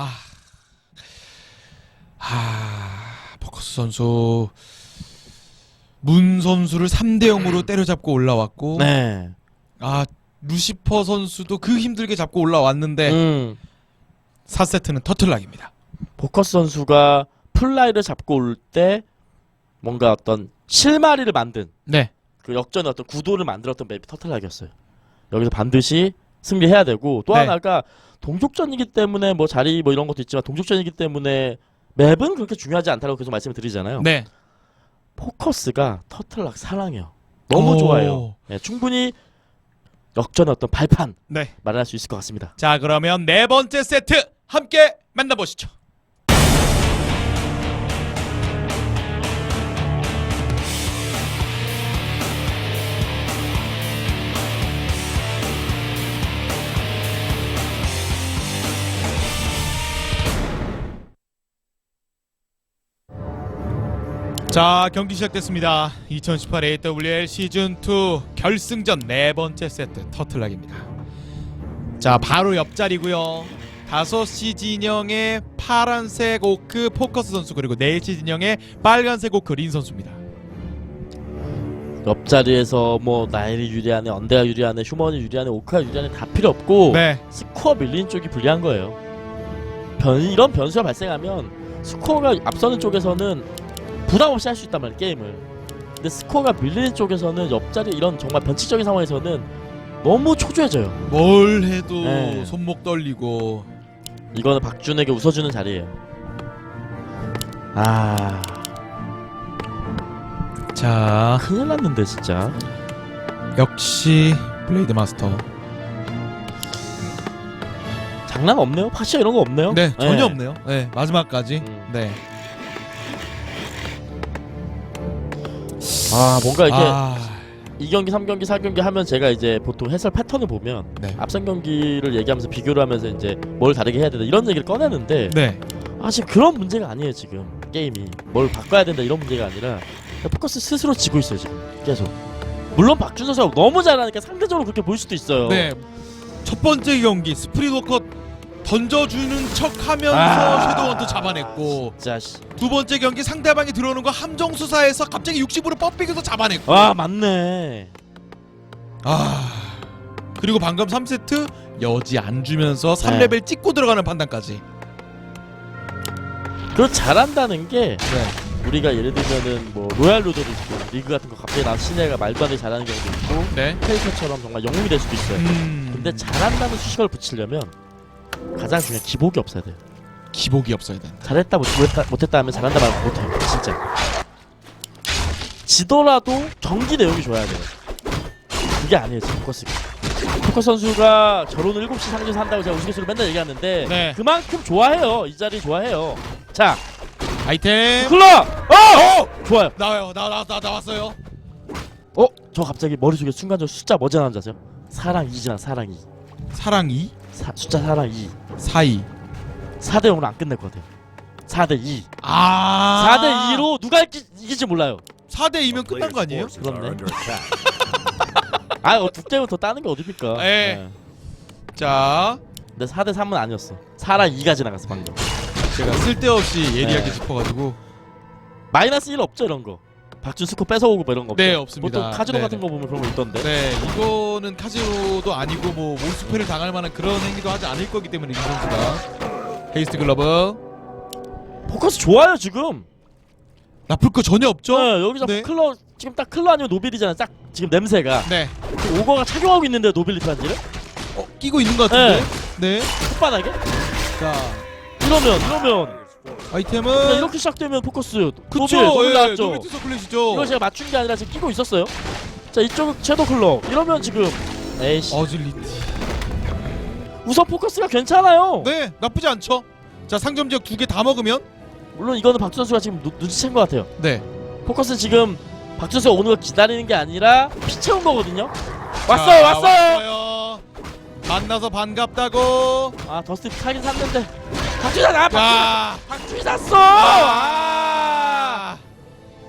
아, 아, 포커스 선수 문 선수를 3대 0으로 때려잡고 올라왔고, 네. 아 루시퍼 선수도 그 힘들게 잡고 올라왔는데 음. 4세트는 터틀락입니다. 보커스 선수가 플라이를 잡고 올 때 뭔가 어떤 실마리를 만든 네, 그 역전의 어떤 구도를 만들었던 맵이 터틀락이었어요. 여기서 반드시 승리해야 되고 또 네. 하나가 동족전이기 때문에 뭐 자리 뭐 이런 것도 있지만 동족전이기 때문에 맵은 그렇게 중요하지 않다고 계속 말씀을 드리잖아요. 네, 포커스가 터틀락 사랑해요. 너무 오. 좋아해요. 네, 충분히 역전의 어떤 발판 네. 마련할 수 있을 것 같습니다. 자 그러면 네 번째 세트 함께 만나보시죠. 자 경기 시작됐습니다. 2018 AWL 시즌 2 결승전 네 번째 세트 터틀락입니다. 자 바로 옆자리고요 5시 진영의 파란색 오크 포커스 선수 그리고 4시 진영의 빨간색 오크 린 선수입니다 옆자리에서 뭐 나일이 유리하네, 언데가 유리하네, 휴먼이 유리하네, 오크가 유리하네 다 필요 없고 네 스코어 밀리는 쪽이 불리한 거예요. 변, 이런 변수가 발생하면 스코어가 앞서는 쪽에서는 부담 없이 할 수 있단 말이에요 게임을. 근데 스코어가 밀리는 쪽에서는 옆자리 이런 정말 변칙적인 상황에서는 너무 초조해져요. 뭘 해도 네. 손목 떨리고 이거는 박준에게 웃어주는 자리예요. 아 자 큰일 났는데 진짜. 역시 블레이드 마스터 장난 없네요. 파시아 이런 거 없네요. 네 전혀 없네요 네 마지막까지 음. 네 아 뭔가 이게 아, 2경기, 3경기, 4경기 하면 제가 이제 보통 해설 패턴을 보면 네. 앞선 경기를 얘기하면서 비교를 하면서 이제 뭘 다르게 해야 된다 이런 얘기를 꺼내는데 네. 아 지금 그런 문제가 아니에요 지금 게임이 뭘 바꿔야 된다 이런 문제가 아니라 포커스 스스로 지고 있어요 지금 계속 물론 박준 선수가 너무 잘하니까 상대적으로 그렇게 보일 수도 있어요 네. 첫 번째 경기 스프릿 워커 던져주는 척 하면서 아. 섀도우헌터 잡아냈고 진짜 씨. 두 번째 경기 상대방이 들어오는 거 함정 수사에서 갑자기 60으로 뻗비겨서 잡아냈고 아 맞네 아 그리고 방금 3세트 여지 안 주면서 3레벨 찍고 들어가는 판단까지 그걸 잘한다는 게 네. 우리가 예를 들면은 뭐 로얄 로드도 있고 리그 같은 거 갑자기 나 신예가 말도 안 되게 잘하는 경우도 있고 네. 페이커처럼 정말 영웅이 될 수도 있어요 음. 근데 잘한다는 수식어를 붙이려면 가장 중요한 기복이 없어야 돼요. 기복이 없어야 된다. 잘했다 못했다, 못했다 하면 잘한다 말고 못해요. 진짜. 지더라도 경기 내용이 좋아야 돼요. 그게 아니에요 지금. 포커스 선수가 결혼을 7시 상주에서 한다고 제가 우스갯소리로 맨날 얘기하는데 네. 그만큼 좋아해요. 이 자리 좋아해요. 자 아이템 클럽! 어! 좋아요. 나와요. 나 나 나 나왔어요. 어? 저 갑자기 머릿속에 순간적으로 숫자 뭐 지나는지 아세요? 사랑 2지나 사랑 2. 사랑 2, 사, 숫자 사랑 2. 4이. 4대 0으로 안 끝낼 것 같아요. 4대 2. 아. 4대 2로 누가 이기, 이길지 몰라요. 4대 2면 끝난 거 아니에요? 그렇네. 아, 어, 두 게임은 더 따는 게 어딥니까? 예. 자, 근데 4대 3은 아니었어. 4랑 2가 지나갔어 방금. 제가 쓸데없이 예리하게 네. 짚어가지고 마이너스 1 없죠 이런 거. 박준 스코 뺏어오고 뭐 이런 거 없죠? 네, 없습니다. 보통 카지노 네, 같은 네. 거 보면 그런 거 있던데. 네 이거는 카지노도 아니고 뭐 몰수패를 당할 만한 그런 행위도 하지 않을 거기 때문에 이 선수가 헤이스트 글러브 포커스 좋아요 지금. 나쁠 거 전혀 없죠? 네, 여기서 네. 클러 지금 딱 클러 아니면 노빌이잖아. 딱 지금 냄새가. 네. 지금 오거가 착용하고 있는데 노빌리티 반지를 어 끼고 있는 것 같은데. 네. 혓바닥에. 자 이러면 이러면 아이템은 그냥 이렇게 시작되면 포커스 그쵸. 노빌 예, 나왔죠. 노비트 서클렛이죠. 이거 제가 맞춘 게 아니라 지금 끼고 있었어요. 자 이쪽 섀도우 클럽 이러면 지금 에이씨 어질리티. 우선 포커스가 괜찮아요. 네 나쁘지 않죠. 자 상점 지역 두 개 다 먹으면 물론 이거는 박주 선수가 지금 눈, 눈치챈 것 같아요. 네. 포커스 지금 박주 선수가 오는 걸 기다리는 게 아니라 피 채운 거거든요. 왔어요, 자, 왔어요. 만나서 반갑다고. 아 더스트 사긴 샀는데 박주사 나 박주 자. 박주 샀어. 아.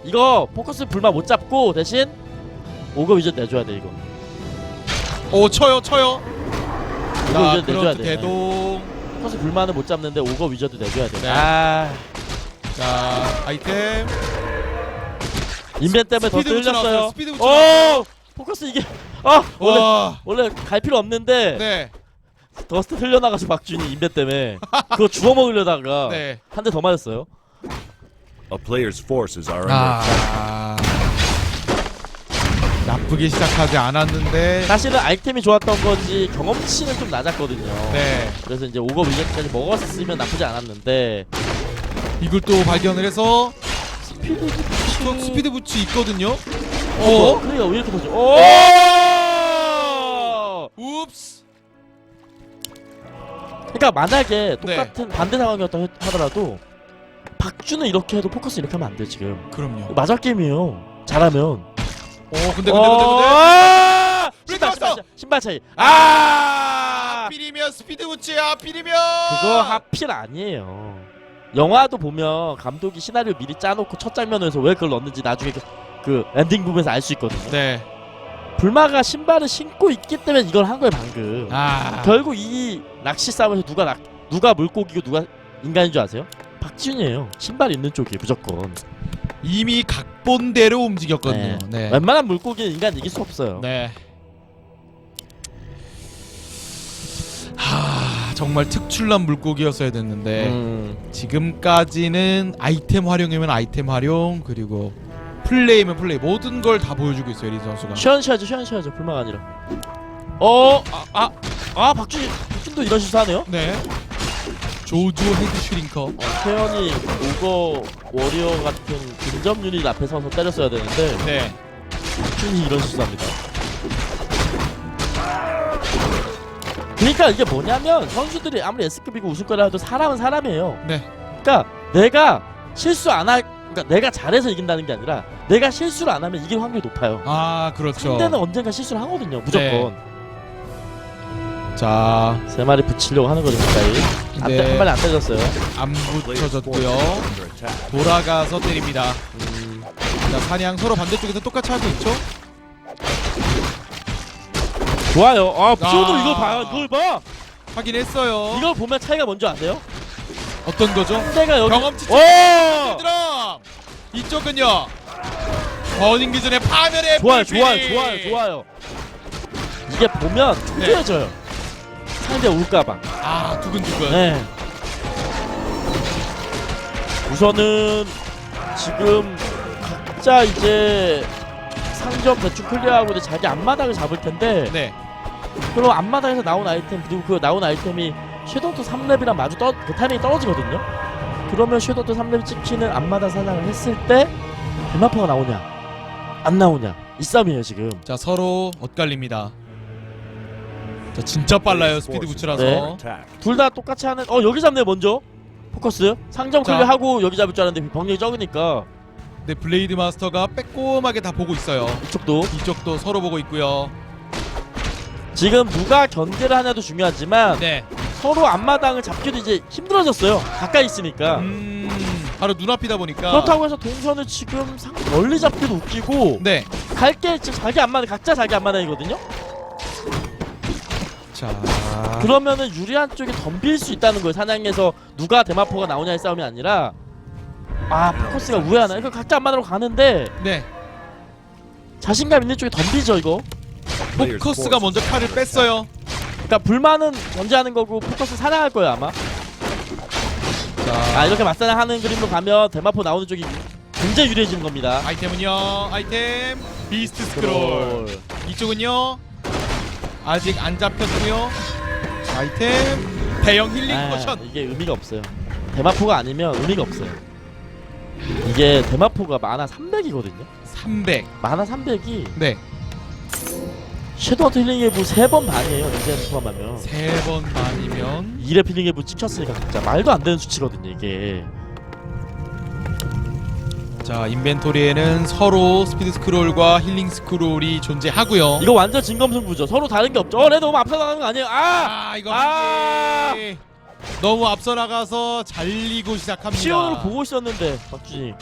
이거 포커스 불만 못 잡고 대신 오거 위전 내줘야 돼 이거. 오 쳐요 쳐요. 이거 자 위전 내줘야 돼. 대동. 포커스 불만은 못 잡는데 오거 위저드 내줘야 돼. 네. 아 자 아이템 인벤 때문에 더 스피드. 뚫렸어요. 스피드 붙여 오 포커스 이게 아 원래 와. 원래 갈 필요 없는데 네. 더스트 흘려나가서 박준이 인벤 때문에 그거 주워 먹으려다가 네. 한 대 더 맞았어요. A player's forces are under 아. 나쁘게 시작하지 않았는데. 사실은 아이템이 좋았던 거지 경험치는 좀 낮았거든요. 네. 그래서 이제 오거 위저드까지 먹었으면 나쁘지 않았는데 이걸 또 발견을 해서 스피드 저 스피드 부츠 있거든요. 어? 어? 그러니까 왜 이렇게 터져? 오! 웁스. 그러니까 만약에 네. 똑같은 반대 상황이었다 하- 하더라도 박주는 이렇게 해도 포커스 이렇게 하면 안 돼 지금. 그럼요. 마잘 게임이에요. 잘하면. 어 근데 근데 근데 근데. 어! 신발 신발. 신발 차이. 아! 아! 하필이면 스피드 부츠야 하필이면. 그거 하필 아니에요. 영화도 보면 감독이 시나리오 미리 짜놓고 첫 장면에서 왜 그걸 넣는지 나중에 그, 그 엔딩 부분에서 알 수 있거든요. 네. 불마가 신발을 신고 있기 때문에 이걸 한 거예요 방금. 아. 결국 이 낚시 싸움에서 누가 낚, 누가 물고기고 누가 인간인 줄 아세요? 박지훈이에요. 신발 있는 쪽이 무조건. 이미 각본대로 움직였거든요. 네. 웬만한 물고기는 인간 이길 수 없어요. 네. 하 정말 특출난 물고기였어야 됐는데 음, 지금까지는 아이템 활용이면 아이템 활용 그리고 플레이면 플레이 모든 걸 다 보여주고 있어요 리 선수가. 쉬어셔야죠, 쉬어셔야죠. 불마가 아니라. 어, 아, 아, 아, 박준, 박준도 이런 실수 하네요. 네. 조조 헤드 슈링커. 어, 태연이 오거 워리어 같은 근접 유닛 앞에 서서 때렸어야 되는데 네. 박준이 이런 실수 합니다. 그러니까 이게 뭐냐면 선수들이 아무리 S급이고 우승권을 해도 사람은 사람이에요. 네. 그러니까 내가 실수 안 할, 그러니까 내가 잘해서 이긴다는 게 아니라 내가 실수를 안 하면 이길 확률이 높아요. 아 그렇죠. 상대는 언젠가 실수를 하거든요. 무조건. 네. 자, 세 마리 붙이려고 하는 거죠 가까이. 안 네. 때, 한 마리 안 때렸어요. 안 붙여졌고요. 돌아가서 때립니다. 음, 자, 사냥 서로 반대쪽에서 똑같이 하고 있죠? 좋아요. 아, 피오도 아. 이걸 봐요. 이걸 봐. 확인했어요. 이걸 보면 차이가 뭔지 아세요? 어떤 거죠? 상대가 여기 경험치 오! 드럼 이쪽은요 버닝 비전의 파멸의 좋아요, 불빛! 좋아요, 좋아요, 좋아요. 이게 보면 초조해져요. 상대 올까봐. 아 두근두근 네. 우선은 지금 각자 이제 상점 대충 클리어하고 이제 자기 앞마당을 잡을 텐데 네 그럼 앞마당에서 나온 아이템 그리고 그 나온 아이템이 섀도우도 3렙이랑 마주 떠, 그 타이밍이 떨어지거든요. 그러면 섀도우도 3렙 찍히는 앞마당 사냥을 했을 때 대마포가 나오냐? 안 나오냐? 이 싸움이에요 지금. 자 서로 엇갈립니다. 자 진짜 빨라요 스피드 부츠라서. 네. 둘 다 똑같이 하는 어 여기 잡네요 먼저. 포커스. 상점 자. 클리어하고 여기 잡을 줄 알았는데 병력이 적으니까. 네 블레이드 마스터가 빼꼼하게 다 보고 있어요. 이쪽도. 이쪽도 서로 보고 있고요. 지금 누가 견제를 하냐도 중요하지만 네 서로 앞마당을 잡기도 이제 힘들어졌어요. 가까이 있으니까. 음, 바로 눈앞이다 보니까. 그렇다고 해서 동선을 지금 상 멀리 잡기도 웃기고. 네. 갈게 지금 자기 앞마당 각자 자기 앞마당이거든요? 자, 그러면은 유리한 쪽에 덤빌 수 있다는 거예요. 사냥에서 누가 대마포가 나오냐의 싸움이 아니라. 아 포커스가 우회하나 이거 각자 앞마당으로 가는데. 네. 자신감 있는 쪽에 덤비죠 이거. 포커스가 먼저 칼을 뺐어요 그러니까 불만은 견제하는 거고 포커스 사냥할 거예요 아마. 자. 아 이렇게 맞사냥하는 그림으로 가면 대마포 나오는 쪽이 굉장히 유리해지는 겁니다. 아이템은요 아이템 비스트 스크롤. 이쪽은요 아직 안 잡혔고요. 아이템 대형 힐링 아, 포션. 이게 의미가 없어요. 대마포가 아니면 의미가 없어요. 이게 대마포가 만화 300이거든요. 300 만화 300이 네 섀도우 힐링 해부 3번 반이에요 인생 포함하면 세번 만이면 2렙 힐링 해부 찍혔으니까 진짜 말도 안 되는 수치거든요 이게 자 인벤토리에는 서로 스피드 스크롤과 힐링 스크롤이 존재하고요 이거 완전 진검승부죠 서로 다른 게 없죠 어 레드 너무 앞서 나가는 거 아니에요 아! 아 이거 아! 한 개. 너무 앞서 나가서 잘리고 시작합니다 시온으로 보고 있었는데 박준이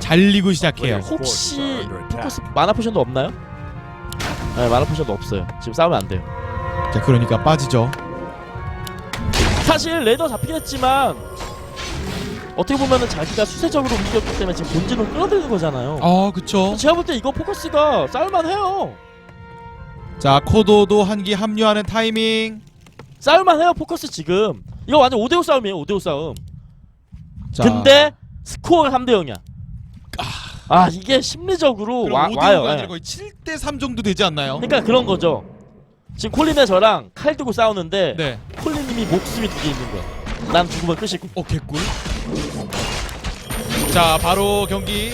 잘리고 시작해요 혹시 포커스. 마나 포션도 없나요? 네 마나 포션도 없어요 지금 싸우면 안 돼요 자 그러니까 빠지죠 사실 레더 잡히긴 했지만 어떻게 보면은 자기가 수세적으로 움직였기 때문에 지금 본진으로 끌어들이는 거잖아요. 어 그쵸 제가 볼 때 이거 포커스가 싸울만 해요. 자 코도도 한기 합류하는 타이밍 싸울만 해요 포커스 지금. 이거 완전 5대5 싸움이에요 5대5 싸움. 자, 근데 스코어가 3대 0이야. 아 이게 심리적으로 와, 5대5가 와요. 예. 거의 7대 3 정도 되지 않나요? 그러니까 그런 거죠. 지금 콜린의 저랑 칼 들고 싸우는데 네. 콜린님이 목숨이 두 개 있는 거야. 난 죽으면 끝이고. 어 개꿀. 자 바로 경기.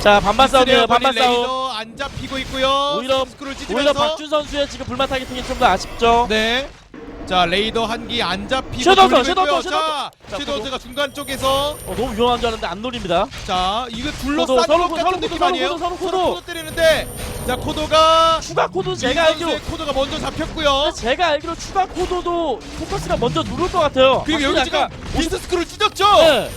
자 반반 싸움이에요. 반반 싸움. 레이더 안 잡히고 있고요. 오히려- 스크롤 오히려 찢으면서. 박준 선수의 지금 불만 타겟팅이 좀 더 아쉽죠. 네. 자 레이더 한기 안 잡히고 섀도우 돌리고 섀도우 있고요. 섀도우 자 자, 섀도우즈가 중간 쪽에서 어, 너무 위험한 줄 알았는데 안 노립니다. 자 이거 코도, 둘러싼 서로 것 코도, 같은 서로 느낌 아니에요? 서로. 코도 때리는데 자 코도가 추가 코드 제가 민 알기로 선수의 코도가 먼저 잡혔고요. 제가 알기로 추가 코드도 포커스가 먼저 누를 것 같아요. 그리고 여기 지금 아까 비스트 스크롤 찢었죠? 네.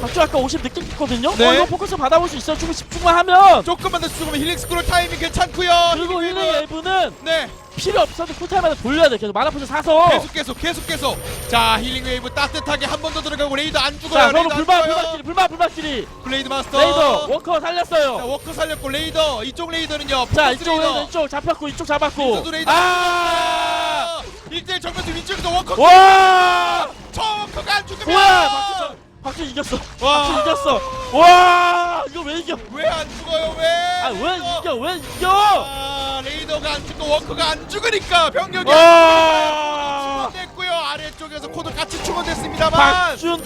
박준 아까 50 늦게 켰거든요. 네. 어, 이거 포커스 받아볼 수 있어요. 조금 집중만 하면. 조금만 더 죽으면 힐링 스크롤 타이밍 괜찮고요. 그리고 힐링 1링 웨이브. 웨이브는 네 필요 없어도 쿨타임마다 돌려야 돼. 계속 마나 포즈 사서. 계속 계속 계속 계속 자 힐링 웨이브 따뜻하게 한 번 더 들어가고 레이더 안 죽어요. 자, 서로 레이더 안 불만 죽어요. 불만끼리 불만 불만끼리. 블레이드 마스터 레이더 워커 자 살렸어요. 워커 살렸고 레이더 이쪽 레이더는요. 자, 포커스 이쪽 레이더 이쪽 잡혔고 이쪽 잡았고. 레이더 아! 1대1 정면수 위쪽에서 워커 와! 저 워커가 안 죽으면 뭐야? 박준 이겼어. 와. 박준 이겼어. 와! 이거 왜 이겨? 왜 안 죽어요 왜? 아, 왜 이겨? 왜 이겨? 아, 레이더가 안 죽고 워커가 안 죽으니까 병력이 와! 충원됐고요 아래쪽에서 코드 같이 충원됐습니다만 박준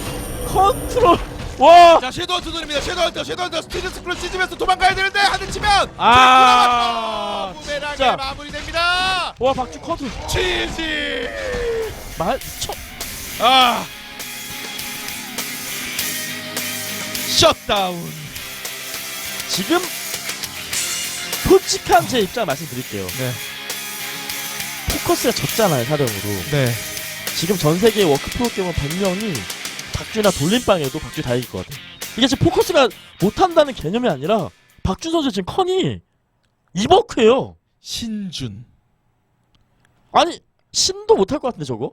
컨트롤. 와! 자 섀도우 두드립니다 섀도우 헌터 섀도우 헌터 스피드 스크롤 찢으면서 도망가야 되는데 하늘 치면 아. 부메랑에 자. 마무리됩니다 와, 박준 컨트롤. 치즈 말 쳐. 아 셧다운 지금 솔직한 제 입장 말씀드릴게요. 네 포커스가 졌잖아요, 사령으로. 네. 지금 전 세계 워크 프로 게이머 100명이 박준이나 돌림빵에도 박준이 다 이길 것 같아. 이게 지금 포커스가 못한다는 개념이 아니라 박준 선수 지금 컨이 이버크예요. 신준 아니 신도 못할 것 같은데 저거?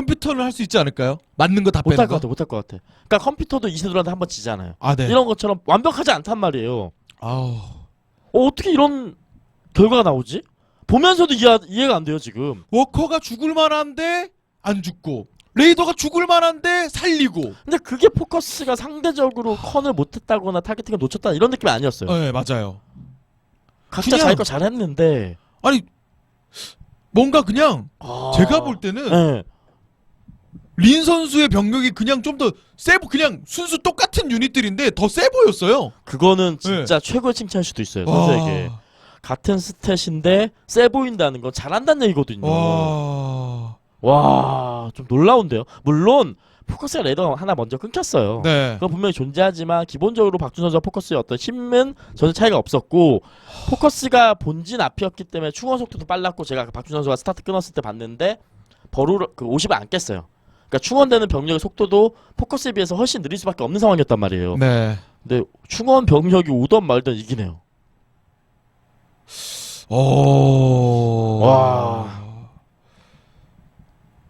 컴퓨터는 할 수 있지 않을까요? 맞는 거 다 빼는 못할 거? 것 같아, 못할 것 같아. 그러니까 컴퓨터도 이세돌한테 한 번 지잖아요. 아 네. 이런 것처럼 완벽하지 않단 말이에요. 아우 어, 어떻게 이런 결과가 나오지? 보면서도 이해, 이해가 안 돼요 지금. 워커가 죽을 만한데 안 죽고 레이더가 죽을 만한데 살리고. 근데 그게 포커스가 상대적으로 컨을 못했다거나 타겟팅을 놓쳤다 이런 느낌이 아니었어요. 네 맞아요. 각자 그냥- 자기 거 잘했는데 아니 뭔가 그냥 아... 제가 볼 때는 네. 린 선수의 병력이 그냥 좀 더 세 보 그냥 순수 똑같은 유닛들인데 더 세 보였어요. 그거는 진짜 최고의 칭찬일 수도 있어요 선수에게 와. 같은 스탯인데 세 보인다는 건 잘한다는 얘기거든요 와. 와 좀 놀라운데요 물론 포커스가 레더 하나 먼저 끊겼어요 네. 그건 분명히 존재하지만 기본적으로 박준 선수와 포커스의 어떤 힘은 전혀 차이가 없었고 포커스가 본진 앞이었기 때문에 충원 속도도 빨랐고 제가 아까 박준 선수가 스타트 끊었을 때 봤는데 버루 그 50을 안 깼어요 그러니까 충원되는 병력의 속도도 포커스에 비해서 훨씬 느릴 수밖에 없는 상황이었단 말이에요 네. 근데 충원 병력이 오던 말던 이기네요. 오. 와.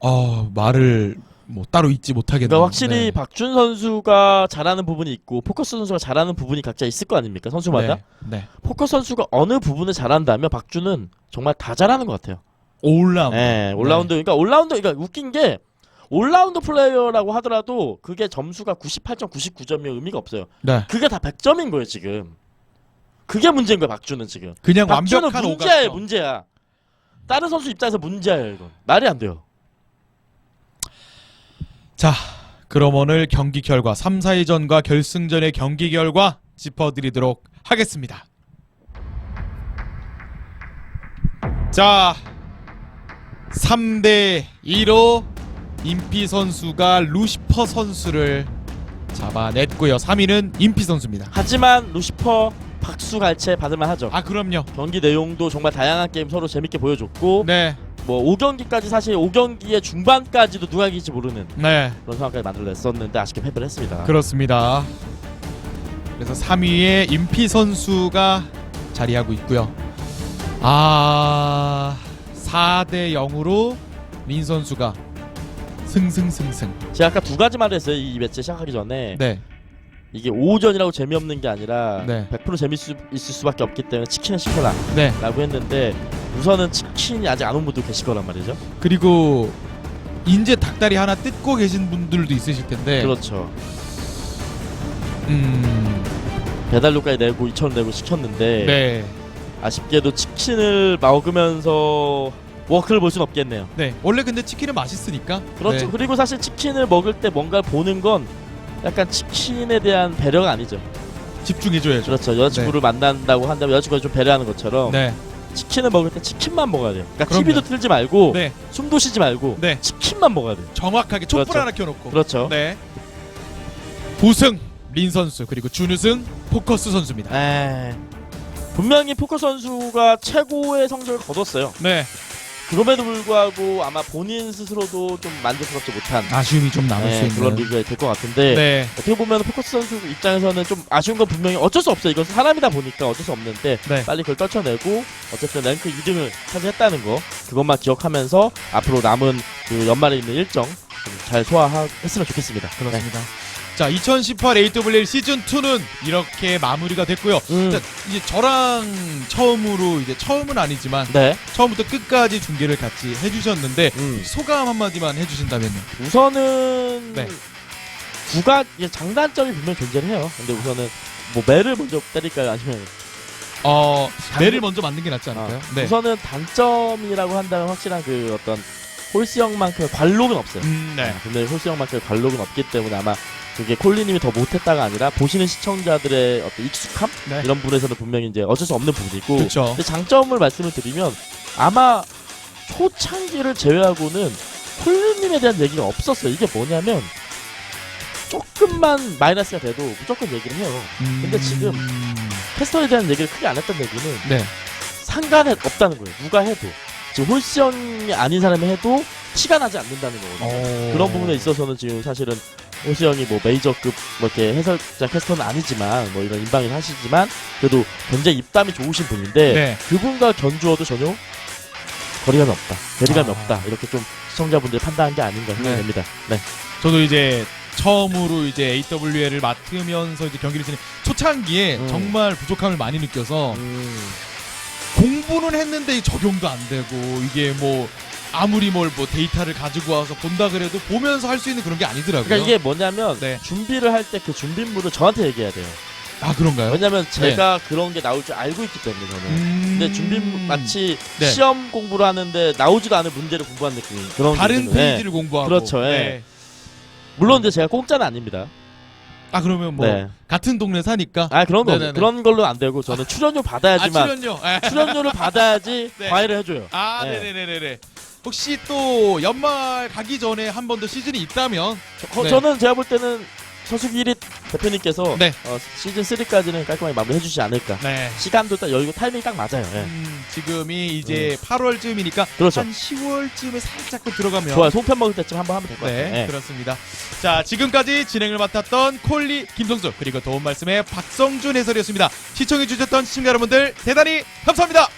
아 말을 뭐 따로 잊지 못하겠네요. 그러니까 확실히 네. 박준 선수가 잘하는 부분이 있고 포커스 선수가 잘하는 부분이 각자 있을 거 아닙니까 선수마다 네. 네. 포커스 선수가 어느 부분을 잘한다면 박준은 정말 다 잘하는 것 같아요. 올라운드. 네, 올라운드 그러니까 올라운드 그러니까 웃긴 게 올라운드 플레이어라고 하더라도 그게 점수가 98점, 99점이면 의미가 없어요. 네. 그게 다 100점인 거예요 지금. 그게 문제인 거예요 박준은 지금. 그냥 박준은 완벽한 문제예요 오각형. 문제야. 다른 선수 입장에서 문제예요 이건. 말이 안 돼요. 자, 그럼 오늘 경기 결과 3, 4위전과 결승전의 경기 결과 짚어드리도록 하겠습니다. 자, 3대 2로 임피 선수가 루시퍼 선수를 잡아냈고요. 3위는 임피 선수입니다. 하지만 루시퍼 박수 갈채 받을만 하죠. 아, 그럼요. 경기 내용도 정말 다양한 게임 서로 재밌게 보여줬고 네, 뭐 5경기까지 사실 5경기의 중반까지도 누가 이길지 모르는 네, 그런 상황까지 만들어냈었는데 아쉽게 패배를 했습니다. 그렇습니다. 그래서 3위에 임피 선수가 자리하고 있고요. 아, 4대 0으로 린 선수가 승승승승. 제가 아까 두 가지 말을 했어요. 이 매치 시작하기 전에 네. 이게 오전이라고 재미없는 게 아니라 네. 100% 재밌을 수밖에 없기 때문에 치킨을 시켜라 네. 라고 했는데 우선은 치킨이 아직 안 온 분도 계실 거란 말이죠. 그리고 인제 닭다리 하나 뜯고 계신 분들도 있으실 텐데. 그렇죠. 음. 배달료까지 내고 2천 원 내고 시켰는데 네. 아쉽게도 치킨을 먹으면서 워크를 볼 순 없겠네요. 네. 원래 근데 치킨은 맛있으니까. 그렇죠. 네. 그리고 사실 치킨을 먹을 때 뭔가를 보는 건 약간 치킨에 대한 배려가 아니죠. 집중해 줘야죠. 그렇죠. 여자친구를 만난다고 한다면 여자친구가 좀 배려하는 것처럼 네. 치킨을 먹을 때 치킨만 먹어야 돼요. 그러니까 그럼요. TV도 틀지 말고 네. 숨도 쉬지 말고 네. 치킨만 먹어야 돼요. 정확하게 촛불 그렇죠. 하나 켜 놓고. 그렇죠. 네. 우승 린 선수 그리고 준우승 포커스 선수입니다. 에이, 분명히 포커 선수가 최고의 성적을 거뒀어요. 네. 그럼에도 불구하고 아마 본인 스스로도 좀 만족스럽지 못한 아쉬움이 좀 남을 네, 수 있는 그런 리그가 될 것 같은데 네. 어떻게 보면 포커스 선수 입장에서는 좀 아쉬운 건 분명히 어쩔 수 없어요. 이것은 사람이다 보니까 어쩔 수 없는데 네. 빨리 그걸 떨쳐내고 어쨌든 랭크 2등을 차지했다는 거 그것만 기억하면서 앞으로 남은 그 연말에 있는 일정 좀 잘 소화했으면 좋겠습니다. 그렇습니다. 자, 2018 AWL 시즌 2는 이렇게 마무리가 됐고요. 음. 자, 이제 저랑 처음으로 이제 처음은 아니지만 네. 처음부터 끝까지 중계를 같이 해주셨는데 음. 소감 한마디만 해주신다면요. 우선은 네. 구가 이게 장단점이 분명 존재를 해요. 근데 우선은 뭐 매를 먼저 때릴까요? 아니면 어, 장- 매를 먼저 만든 게 낫지 않을까요? 아, 네. 우선은 단점이라고 한다면 확실한 그 어떤 홀스 형만큼의 관록은 없어요. 음, 네. 아, 근데 홀스 형만큼의 관록은 없기 때문에 아마 그게 콜리님이 더 못했다가 아니라 보시는 시청자들의 어떤 익숙함 네. 이런 부분에서는 분명히 이제 어쩔 수 없는 부분이고 그렇죠. 근데 장점을 말씀을 드리면 아마 초창기를 제외하고는 콜리님에 대한 얘기가 없었어요. 이게 뭐냐면 조금만 마이너스가 돼도 무조건 얘기를 해요. 근데 지금 캐스터에 대한 얘기를 크게 안 했던 얘기는 네. 상관이 없다는 거예요. 누가 해도 지금 홀스형이 아닌 사람이 해도 티가 나지 않는다는 거거든요. 어... 그런 부분에 있어서는 지금 사실은 홀스형이 뭐 메이저급 뭐 이렇게 해설자 캐스터는 아니지만 뭐 이런 인방을 하시지만 그래도 굉장히 입담이 좋으신 분인데 네. 그분과 견주어도 전혀 거리감이 없다, 괴리감이 아. 없다 이렇게 좀 시청자분들이 판단한 게 아닌가 생각이 네. 됩니다. 네. 저도 이제 처음으로 이제 AWL을 맡으면서 이제 경기를 치는 초창기에 음. 정말 부족함을 많이 느껴서 음, 공부는 했는데 적용도 안 되고 이게 뭐 아무리 뭘 뭐 데이터를 가지고 와서 본다 그래도 보면서 할 수 있는 그런 게 아니더라고요. 그러니까 이게 뭐냐면 네. 준비를 할 때 그 준비물을 저한테 얘기해야 돼요. 아 그런가요? 왜냐면 제가 그런 게 나올 줄 알고 있기 때문에 저는. 음... 근데 준비 마치 네. 시험 공부를 하는데 나오지도 않은 문제를 공부한 느낌 그런 다른. 네. 페이지를 공부하고 그렇죠, 예. 물론 이제 제가 공짜는 아닙니다. 아 그러면 뭐 네. 같은 동네 사니까 아 그런 거 네네네. 그런 걸로 안 되고 저는 출연료 아 받아야지만 출연료. 아, 출연료 를 받아야지 네. 과외를 해줘요. 아 네. 네네네네. 혹시 또 연말 가기 전에 한 번 더 시즌이 있다면 저, 네. 저는 제가 볼 때는 서숙 1위 대표님께서 네. 어, 시즌 3까지는 깔끔하게 마무리해 주시지 않을까. 네. 시간도 딱 여유고 타이밍이 딱 맞아요. 예. 음, 지금이 이제 8월쯤이니까 그렇죠. 한 10월쯤에 살짝 또 들어가면 좋아요. 송편 먹을 때쯤 한번 하면 될것 네, 같아요. 예. 그렇습니다. 자, 지금까지 진행을 맡았던 콜리 김성수 그리고 도움 말씀의 박성준 해설이었습니다. 시청해 주셨던 시청자 여러분들 대단히 감사합니다.